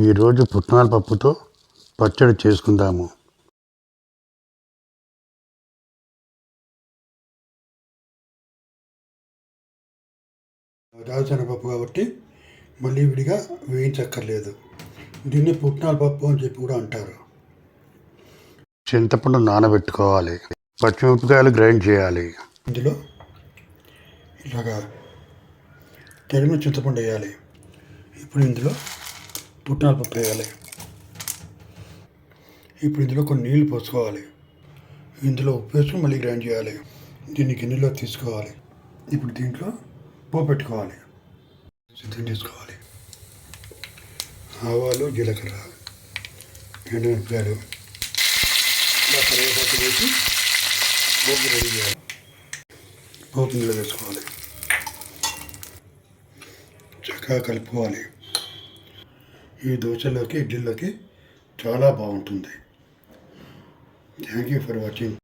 ఈరోజు పుట్నాల పప్పుతో పచ్చడి చేసుకుందాము. రాజన పప్పు కాబట్టి మళ్ళీ విడిగా వేయించక్కర్లేదు. దీన్ని పుట్నాల పప్పు అని చెప్పి కూడా అంటారు. చింతపండు నానబెట్టుకోవాలి. పచ్చిమిరపకాయలు గ్రైండ్ చేయాలి. ఇందులో ఇలాగా తరిగిన చింతపండు వేయాలి. ఇప్పుడు ఇందులో పుట్నాల పప్పు వేయాలి. ఇప్పుడు ఇందులో కొన్ని నీళ్ళు పోసుకోవాలి. ఇందులో ఉప్పు వేసుకుని మళ్ళీ గ్రైండ్ చేయాలి. దీన్ని గిన్నెలో తీసుకోవాలి. ఇప్పుడు దీంట్లో పోపు పెట్టుకోవాలి. సిద్ధం చేసుకోవాలి. ఆవాలు జీలకర్ర ఎండుమిరపకాయలు ఇలా కరివేపాకు వేసి పోపు రెడీ చేయాలి. పోపు ఇందులో వేసుకోవాలి. చక్కగా కలుపుకోవాలి. ఈ దోశలోకి ఇడ్లీలోకి చాలా బాగుంటుంది. Thank you for watching